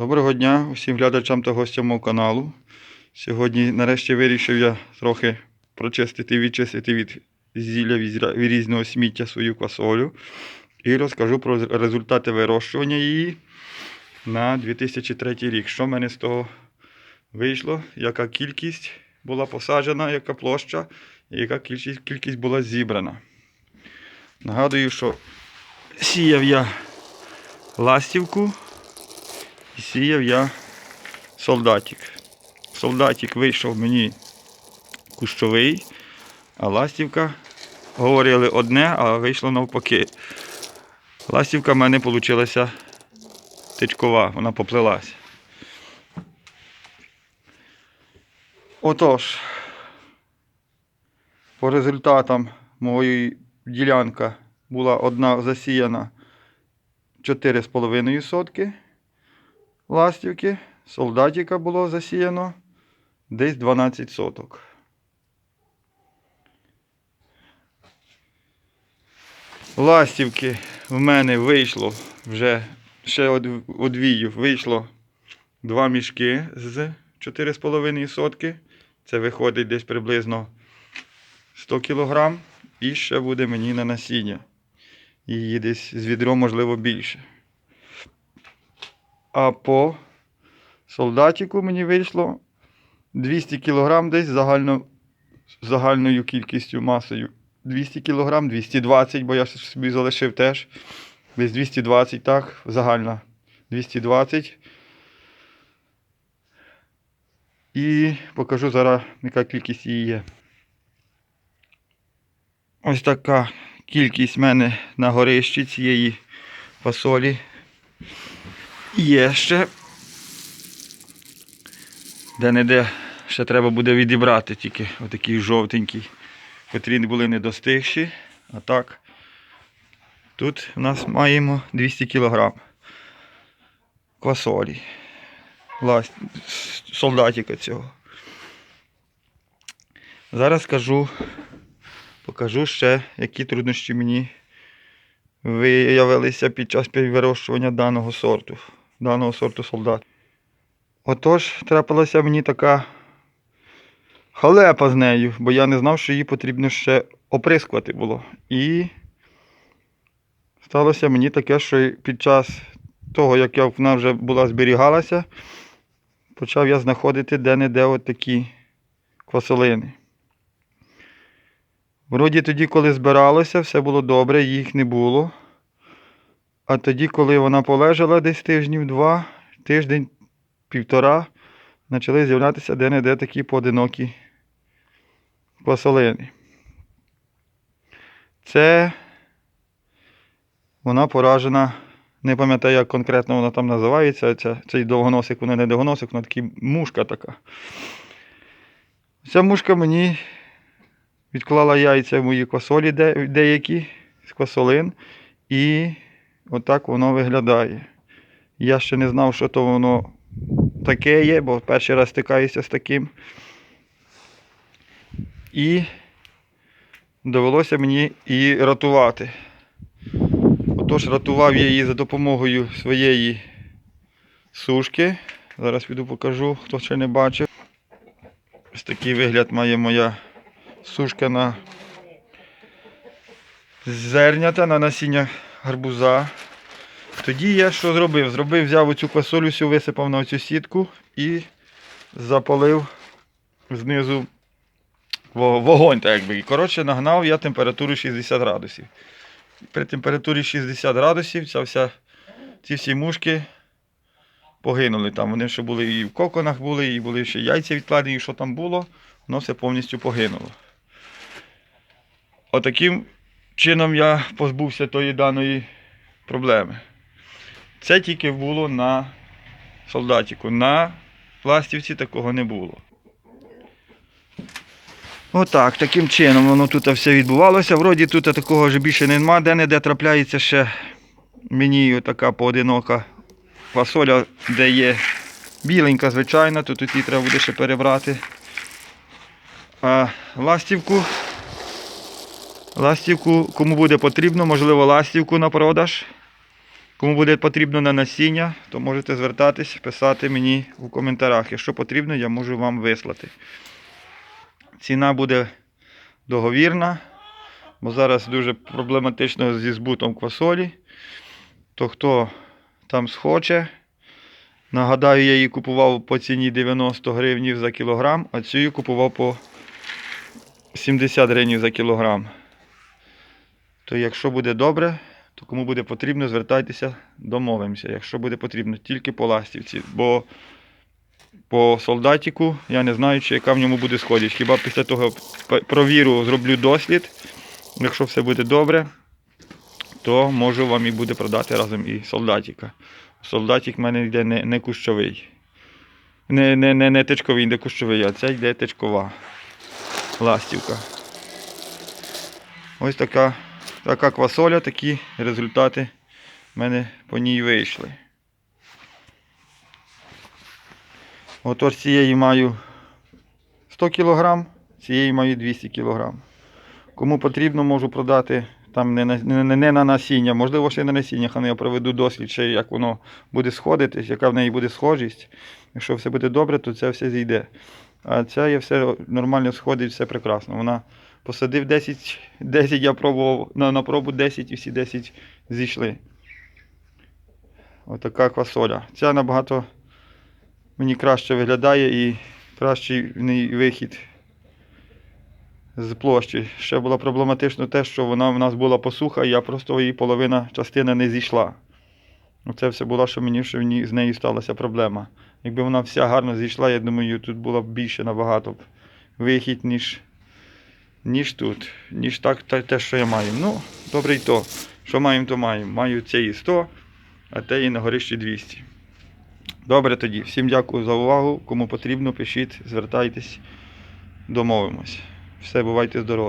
Доброго дня усім глядачам та гостям мого каналу. Сьогодні нарешті вирішив я трохи прочистити відчистити від зілля від різного сміття свою квасолю. І розкажу про результати вирощування її на 2003 рік. Що в мене з того вийшло, яка кількість була посаджена, яка площа, і яка кількість, кількість була зібрана. Нагадую, що сіяв я ластівку і сіяв я солдатик. Солдатик вийшов мені кущовий, а ластівка говорили одне, а вийшло навпаки. Ластівка в мене вийшла тичкова, вона поплилась. Отож, по результатам моєї ділянка була одна засіяна 4,5 сотки ластівки, солдатика було засіяно десь 12 соток. Ластівки в мене вийшло вже ще од- одвію, вийшло два мішки з 4,5 сотки. Це виходить десь приблизно 100 кг. І ще буде мені на насіння. Її десь з відро, можливо, більше. А по солдатику мені вийшло 200 кг десь загально, загальною кількістю масою. 200 кг, 220, бо я собі залишив теж. Десь 220, так, загальна 220. І покажу зараз, яка кількість її є. Ось така кількість в мене на горищі цієї фасолі. Є ще. Де-не-де ще треба буде відібрати тільки отакий жовтенький, котрі були не достигші. А так, тут у нас маємо 200 кг квасолі. Ласт... Солдатика цього. Зараз скажу, покажу ще, які труднощі мені виявилися під час вирощування даного сорту, даного сорту солдат. Отож, трапилася мені така халепа з нею, бо я не знав, що її потрібно ще оприскувати було. І сталося мені таке, що під час того, як я, вона вже була зберігалася, почав я знаходити де-не-де от такі квасолини. Вроді тоді, коли збиралося, все було добре, їх не було. А тоді, коли вона полежала десь тижнів два, тиждень, півтора, почали з'являтися де-не-де такі поодинокі квасолини. Це вона поражена, не пам'ятаю, як конкретно вона там називається. Ця, цей довгоносик, вона не довгоносик, вона така мушка така. Ця мушка мені відклала яйця в мої квасолі де, деякі з квасолин. І отак воно виглядає. Я ще не знав, що то воно таке є, бо перший раз стикаюся з таким. І довелося мені її рятувати. Отож, рятував я її за допомогою своєї сушки. Зараз піду покажу, хто ще не бачив. Ось такий вигляд має моя сушка на зернята на насіння гарбуза. Тоді я що зробив? Зробив, взяв оцю квасолю, всю висипав на оцю сітку і запалив знизу вогонь, так якби. І, Коротше, нагнав я температуру 60 градусів. При температурі 60 градусів ця вся, ці всі мушки погинули. Там вони ще були і в коконах були, і були ще яйця відкладені, і що там було, воно все повністю погинуло. Отаким чином я позбувся тої даної проблеми. Це тільки було на солдатику. На пластівці такого не було. Отак, таким чином воно тут все відбувалося. Вроді тут такого вже більше нема, де-не-де трапляється ще мені така поодинока фасоля, де є біленька, звичайна, тут її треба буде ще перебрати. А ластівку. Ластівку, кому буде потрібно, можливо, ластівку на продаж. Кому буде потрібно на насіння, то можете звертатись, писати мені у коментарях. Якщо потрібно, я можу вам вислати. Ціна буде договірна, бо зараз дуже проблематично зі збутом квасолі. То хто там схоче, нагадаю, я її купував по ціні 90 гривнів за кілограм, а цю я купував по 70 гривень за кілограм. То якщо буде добре, то кому буде потрібно, звертайтеся, домовимося. Якщо буде потрібно, тільки по ластівці. Бо по солдатіку я не знаю, чи яка в ньому буде сходість. Хіба після того провіру, зроблю дослід. Якщо все буде добре, то можу вам і буде продати разом і солдатіка. Солдатик в мене йде не, не кущовий. Не, не, не, не тичковий, йде кущовий, а це йде тичкова ластівка. Ось така, така квасоля, такі результати в мене по ній вийшли. Отож цієї маю 100 кг, цієї маю 200 кг. Кому потрібно, можу продати там не на, не, не- не на насіння, можливо, ще й на насіння, а я проведу дослід, ще як воно буде сходитись, яка в неї буде схожість. Якщо все буде добре, то це все зійде. А ця є все нормально сходить, все прекрасно. Вона посадив 10, 10 я пробував, на, на пробу 10 і всі 10 зійшли. Отака квасоля. Ця набагато мені краще виглядає і кращий в неї вихід з площі. Ще було проблематично те, що вона в нас була посуха, і я просто її половина частина не зійшла. Оце все було, що мені що в ній- з нею сталася проблема. Якби вона вся гарно зійшла, я думаю, тут було б більше набагато вихід, ніж, ніж тут, ніж так, та- те, що я маю. Ну, добре й то. Що маємо, то маємо. Маю цієї 100, а теї на горищі 200. Добре тоді. Всім дякую за увагу. Кому потрібно, пишіть, звертайтесь, домовимось. Все, бувайте здорові.